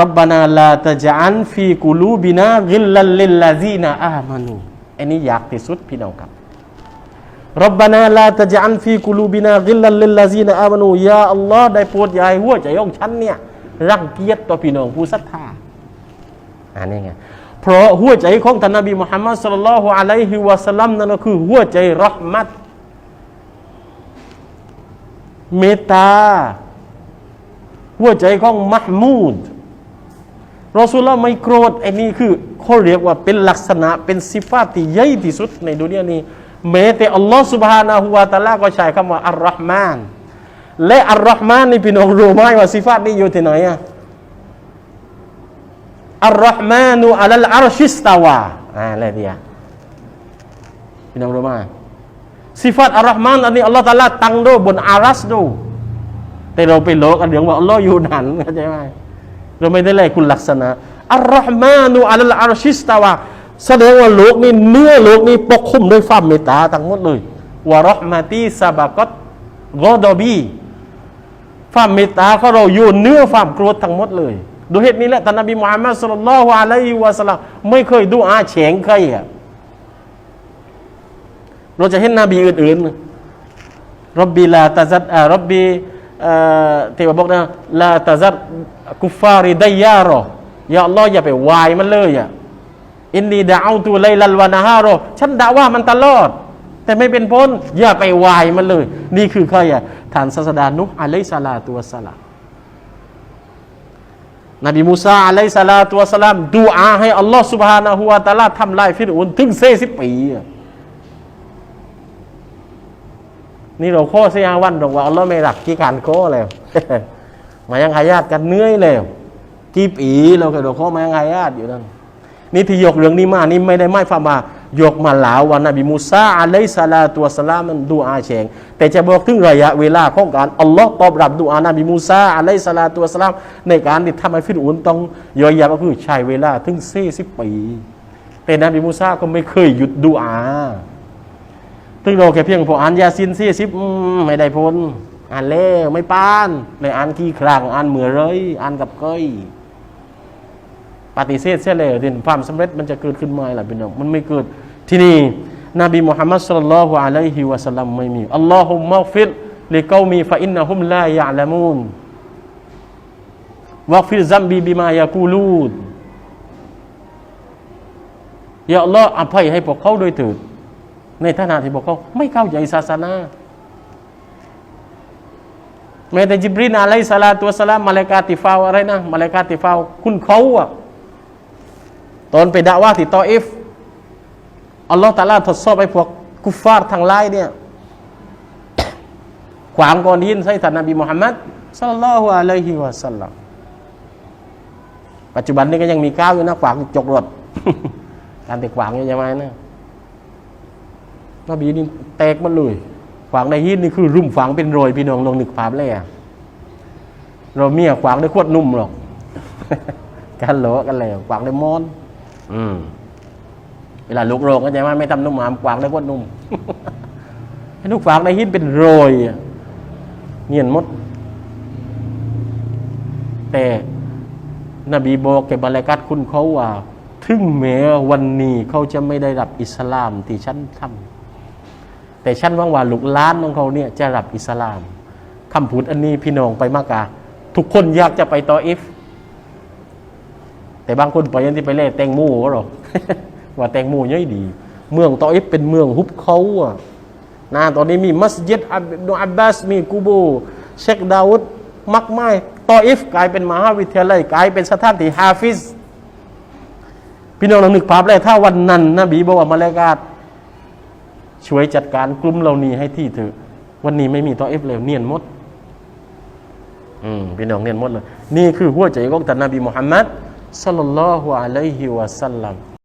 รับบานาลาตะจันฟีกุลูบินากิลลัลลิลลาซีนาอามานูอันนี้ยากที่สุดพี่น้องครับรับบานาลาตะจันฟีกุลูบินากิลลัลลิลลาซีนาอามานูยาอัลลอฮ์ได้โปรดยายหัวใจของฉันเนี่ยรังเกียจต่อพี่น้องผู้ศรัทธาอันนี้ไงเพราะหัวใจของท่านนบีมุฮัมมัดสุลลัลลอฮุอะลัยฮิวะสัลลัมนั่นก็คือหัวใจรหมัดเมตตาหัวใจของมหมูด รอสูลละไม่โกรธไอ้นี่คือเขาเรียกว่าเป็นลักษณะเป็นสิฟาตที่ใหญ่ที่สุดในดุนยานี้แม้แต่อัลลอฮ์สุบฮานาหูวาตาลาก็ใช้คำว่าอัลลอฮ์มานและอัลลอฮ์มานนี่พี่น้องรู้ไหมว่าสิฟาตนี้อยู่ที่ไหนอะอัลลอฮ์มานูอัลลอฮฺอารชิสตาวะอ่าอะไรเดียพี่น้องรู้ไหมสิฟาตอัลลอฮ์มานอันนี้อัลลอฮ์ตาลาตั้งดูบนอารัสดูแต่เราไปโลกันเรื่องว่าอัลลอฮ์อยู่นั้นเข้าใจไหม เราไม่ได้แลกคุณลักษณะอัลลอฮ์มานุอัลลอาร์ชิสตาวาแสดงว่าโลกนี้เนื้อโลกนี้ปกคลุมด้วยความเมตตาทั้งหมดเลยวะรอห์มาตีซาบะกอตกอดอบีความเมตตาของเราอยู่เนื้อความโกรธทั้งหมดเลยโดยเหตุนี้แหละท่านนบีมุฮัมมัดสุลลัลลอฮุอะลัยฮิวะสัลลัมไม่เคยดูอาเฉงใครอะเราจะเห็นนบีอื่นๆรับบีลาตาซัดอ่ารับบีเอ่อที่ว่าบอกนะลาตาซัดกุฟาริได้ยารออย่าอัลลออย่าไปวายมันเลยอะอินนีดาเอาตัวไลลัลวานาฮารอฉันด่าว่ามันตลอด แต่ไม่เป็นพ้นอย่าไปวายมันเลย นี่คือใครอะฐานศาสดานุอะลัยสลาตัวสลานบีมูซาอะลัยสลาตัวสลามดูอาให้อัลลอฮ์สุบฮานาหัวาตาลาทำลายฟิรูนถึงเซสิปีอะนี่เราโค้เสียวันตรกว่าอัลลอฮ์ไม่รักกี่การโค้แล้ว มายังหายาตกันเนื่อยแล้วกี่ปีเราก็เราข้อมายังหายาตอยู่นั่นนี่ที่ยกเรื่องนี้มานี่ไม่ได้ไม่ฟังมายกมาหลาววันนบีมูซาอะลัยสลาตุวสลามมันดูอาเชงแต่จะบอกถึงระยะเวลาของการอัลลอฮ์ตอบรับดูอานบีมูซาอะลัยสลาตุวสลามในการที่ทำให้ฟิรอุนต้องย่อยยับก็คือใช้เวลาถึงสี่สิบปี แต่นบีมูซาก็ไม่เคยหยุดดูอาถึงเราแค่เพียงพออ่านยาซินสี่สิบไม่ได้พ้น อ่านแล้วไม่ปานเลยอ่านกี่ครั้งอ่านเหมือเลยอ่านกับก้อยปฏิเสธเสียแล้วดินความสำเร็จมันจะเกิดขึ้นมาหรือเป็นองมันไม่เกิดที่นี่นบีมุฮัมมัดสุลลัลฮุอะลัยฮิวะสัลลัมไม่มีอัลลอฮุมะฟิรลิกอมีฟะอินนะฮุมลายะละมูนวะฟิรซัมบีบิมายากูลูดยาอัลลอฮ์อภัยให้พวกเขาโดยเถิดในฐานะที่บอกเขาไม่เข้าใจศาสนา แม้แต่จิบรีนอะลัยสลาตุวสลามมาเลกาติฟาวอะไรนะมาเลกาติฟาวคุณเขาอะตอนไปด่าว่าที่ตออิฟอัลลอฮฺตะอาลาทดสอบไอ้พวกกุฟฟาร์ทั้งหลายเนี่ยขวางก่อนยินใส่ท่านนบีมุฮัมมัดสัลลัลลอฮุอะลัยฮิวะสัลลัมปัจจุบันนี้ก็ยังมีก้าวอยู่นะขวางจกรถการติดขวางอยู่ยังไงนะนบีนี่แตกมันเลย ขวางในหินนี่คือรุ่มฝังเป็นรอยพี่น้องลองนึกภาพเลยอะเราเมียขวางได้ขวดนุ่มหรอกกันโหลกันแล้วขวางได้มอน อืมเวลาลุกโรงก็ใจว่าไม่ทำนุ่มหามขวางได้ขวดนุ่มให้ลูกขวางในหินเป็นรอยอะเงียนหมด แต่นบีบอกแก่บรรยกัดคุณเขาว่า ถึงแม้วันนี้เขาจะไม่ได้รับอิสลามที่ฉันทำ แต่ฉันหวังว่าลูกล้านของเขาเนี่ยจะรับอิสลามคำพูดอันนี้พี่น้องไปมากกาทุกคนอยากจะไปตออิฟ แต่บางคนไปยันที่ไปเล่แตงโมก็หรอกว่าแตงโมย่อยดี เมืองตออิฟเป็นเมืองฮุบเขาอะนะตอนนี้มีมัสยิดอับดุอับบาสมีกูโบเชคดาวุดมักไม้ตออิฟกลายเป็นมหาวิทยาลัยกลายเป็นสถานที่ฮาฟิซพี่น้องลองนึกภาพเลยถ้าวันนั้นนบีบอกว่ามาเลกาต ช่วยจัดการกลุ่มเหล่านี้ให้ที่เถอะวันนี้ไม่มีตอเอฟเลยเนียนมด อืมพี่น้องเนียนมดเลย นี่คือหัวใจของท่านนบีมุฮัมมัดสัลลัลลอฮุอะลัยฮิวะสัลลัม